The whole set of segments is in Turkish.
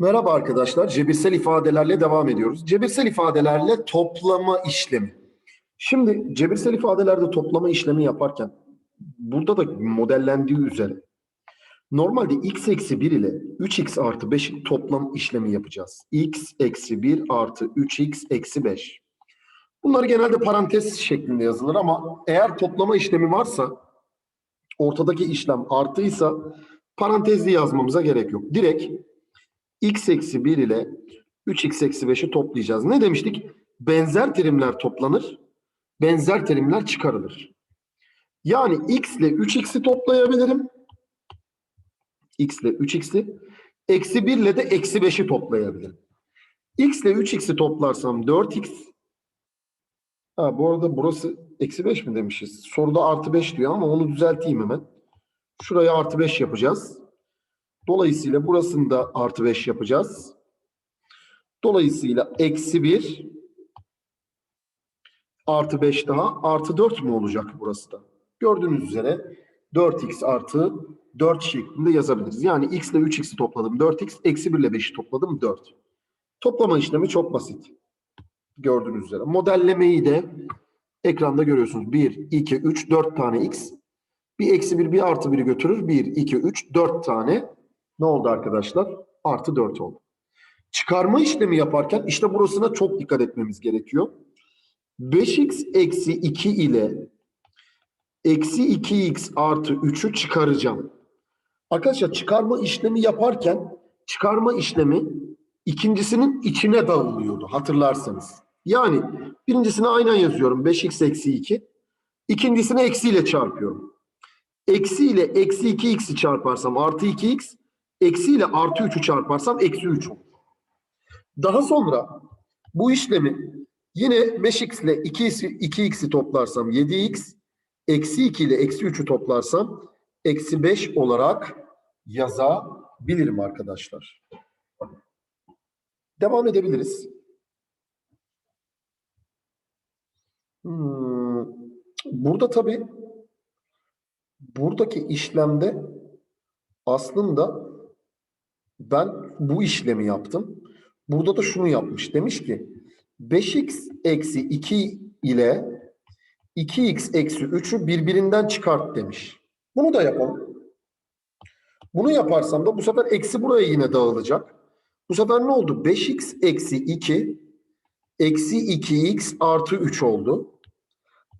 Merhaba arkadaşlar. Cebirsel ifadelerle devam ediyoruz. Cebirsel ifadelerle toplama işlemi. Şimdi cebirsel ifadelerde toplama işlemi yaparken burada da modellendiği üzere normalde x eksi 1 ile 3x artı 5'in toplam işlemi yapacağız. x eksi 1 artı 3x eksi 5. Bunları genelde parantez şeklinde yazılır ama eğer toplama işlemi varsa ortadaki işlem artıysa parantezli yazmamıza gerek yok. Direkt x eksi 1 ile 3x eksi 5'i toplayacağız. Ne demiştik? Benzer terimler toplanır, benzer terimler çıkarılır. Yani x ile 3x'i toplayabilirim. x ile 3x'i. Eksi 1 ile de eksi 5'i toplayabilirim. x ile 3x'i toplarsam 4x. Ha, bu arada burası eksi 5 mi demişiz? Soruda artı 5 diyor ama onu düzelteyim hemen. Şuraya artı 5 yapacağız. Dolayısıyla burasını da artı 5 yapacağız. Dolayısıyla eksi 1 artı 5 daha artı 4 mü olacak burası da? Gördüğünüz üzere 4x artı 4 şeklinde yazabiliriz. Yani x ile 3x'i topladım 4x, eksi 1 ile 5'i topladım 4. Toplama işlemi çok basit. Gördüğünüz üzere. Modellemeyi de ekranda görüyorsunuz. 1, 2, 3, 4 tane x. Bir eksi 1, bir artı 1'i götürür. 1, 2, 3, 4 tane ne oldu arkadaşlar? Artı 4 oldu. Çıkarma işlemi yaparken işte burasına çok dikkat etmemiz gerekiyor. 5x eksi 2 ile eksi 2x artı 3'ü çıkaracağım. Arkadaşlar çıkarma işlemi yaparken çıkarma işlemi ikincisinin içine dağılıyordu hatırlarsanız. Yani birincisine aynen yazıyorum 5x eksi 2. İkincisine eksiyle çarpıyorum. Eksi ile eksi 2x'i çarparsam artı 2x, eksi ile artı 3'ü çarparsam eksi 3 olur. Daha sonra bu işlemi yine 5x ile 2x'i 2x'i toplarsam 7x, eksi 2 ile eksi 3'ü toplarsam eksi 5 olarak yazabilirim arkadaşlar. Devam edebiliriz. Hmm, Burada tabii buradaki işlemde aslında ben bu işlemi yaptım. Burada da şunu yapmış. Demiş ki 5x eksi 2 ile 2x eksi 3'ü birbirinden çıkart demiş. Bunu da yapalım. Bunu yaparsam da bu sefer eksi buraya yine dağılacak. Bu sefer ne oldu? 5x eksi 2 eksi 2x artı 3 oldu.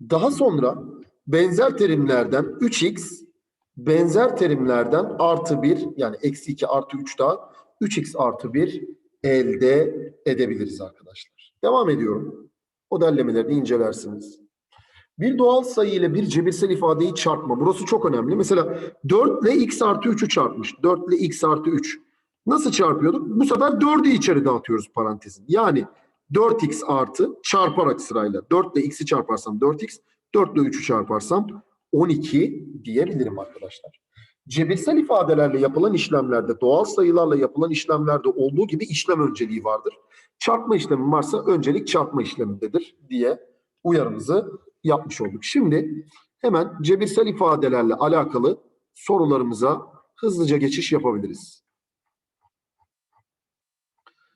Daha sonra benzer terimlerden 3x benzer terimlerden artı 1 yani eksi 2 artı 3 daha 3x artı 1 elde edebiliriz arkadaşlar. Devam ediyorum. Modellemelerini incelersiniz. Bir doğal sayı ile bir cebirsel ifadeyi çarpma. Burası çok önemli. Mesela 4 ile x artı 3'ü çarpmış. 4 ile x artı 3. Nasıl çarpıyorduk? Bu sefer 4'ü içeri dağıtıyoruz parantezin. Yani 4x artı çarparak sırayla. 4 ile x'i çarparsam 4x, 4 ile 3'ü çarparsam 12 diyebilirim arkadaşlar. Cebirsel ifadelerle yapılan işlemlerde, doğal sayılarla yapılan işlemlerde olduğu gibi işlem önceliği vardır. Çarpma işlemi varsa öncelik çarpma işlemindedir diye uyarımızı yapmış olduk. Şimdi hemen cebirsel ifadelerle alakalı sorularımıza hızlıca geçiş yapabiliriz.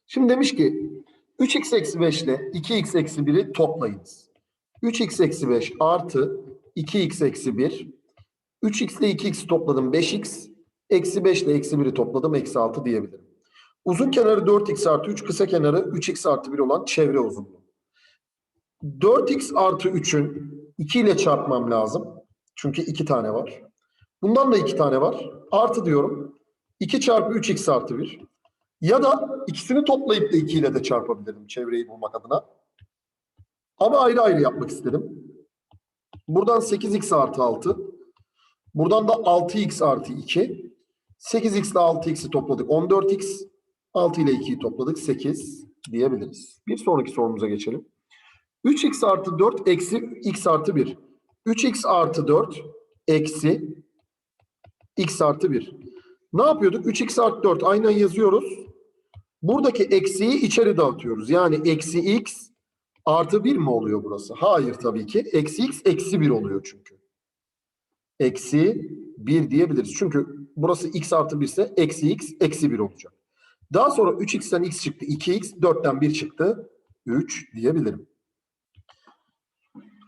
Şimdi demiş ki 3x eksi 5 ile 2x eksi 1'i toplayınız. 3x eksi 5 artı 2x eksi 1. 3x ile 2x'i topladım 5x. Eksi 5 ile eksi 1'i topladım eksi 6 diyebilirim. Uzun kenarı 4x artı 3, kısa kenarı 3x artı 1 olan çevre uzunluğu. 4x artı 3'ün 2 ile çarpmam lazım. Çünkü 2 tane var. Bundan da 2 tane var. Artı diyorum. 2 çarpı 3x artı 1. Ya da ikisini toplayıp da 2 ile de çarpabilirim çevreyi bulmak adına. Ama ayrı ayrı yapmak istedim. Buradan 8x artı 6. Buradan da 6x artı 2. 8x ile 6x'i topladık. 14x. 6 ile 2'yi topladık. 8 diyebiliriz. Bir sonraki sorumuza geçelim. 3x artı 4 eksi x artı 1. 3x artı 4 eksi x artı 1. Ne yapıyorduk? 3x artı 4 aynen yazıyoruz. Buradaki eksiyi içeri dağıtıyoruz. Yani eksi x artı 1 mi oluyor burası? Hayır tabii ki. Eksi x eksi 1 oluyor çünkü. Eksi 1 diyebiliriz. Çünkü burası x artı 1 ise eksi x eksi 1 olacak. Daha sonra 3x'ten x çıktı 2x, 4'ten 1 çıktı 3 diyebilirim.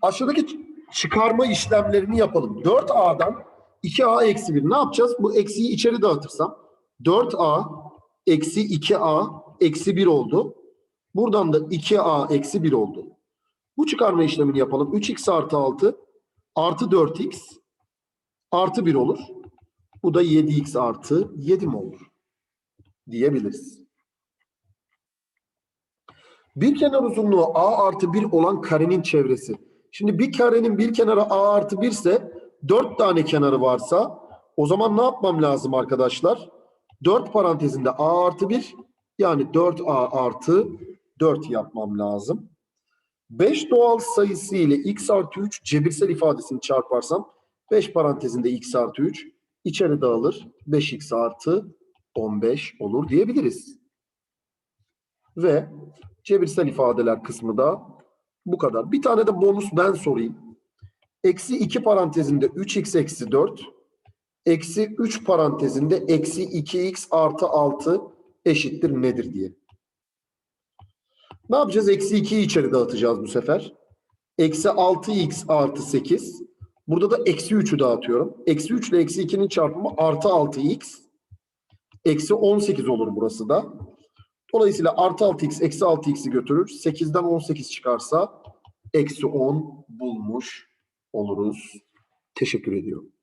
Aşağıdaki çıkarma işlemlerini yapalım. 4a'dan 2a eksi 1 ne yapacağız? Bu eksiyi içeri dağıtırsam 4a eksi 2a eksi 1 oldu. Buradan da 2a eksi 1 oldu. Bu çıkarma işlemini yapalım. 3x artı 6 artı 4x artı 1 olur. Bu da 7x artı 7 mi olur? Diyebiliriz. Bir kenar uzunluğu a artı 1 olan karenin çevresi. Şimdi bir karenin bir kenarı a artı 1 ise 4 tane kenarı varsa o zaman ne yapmam lazım arkadaşlar? 4 parantezinde a artı 1 yani 4a artı 4 yapmam lazım. 5 doğal sayısı ile x artı 3 cebirsel ifadesini çarparsam 5 parantezinde x artı 3 içeri dağılır. 5x artı 15 olur diyebiliriz. Ve cebirsel ifadeler kısmı da bu kadar. Bir tane de bonus ben sorayım. Eksi 2 parantezinde 3x eksi 4 eksi 3 parantezinde eksi 2x artı 6 eşittir nedir diye. Ne yapacağız? Eksi 2'yi içeri dağıtacağız bu sefer. Eksi 6x artı 8. Burada da eksi 3'ü dağıtıyorum. Eksi 3 ile eksi 2'nin çarpımı artı 6x. Eksi 18 olur burası da. Dolayısıyla artı 6x eksi 6x'i götürür. 8'den 18 çıkarsa eksi 10 bulmuş oluruz. Teşekkür ediyorum.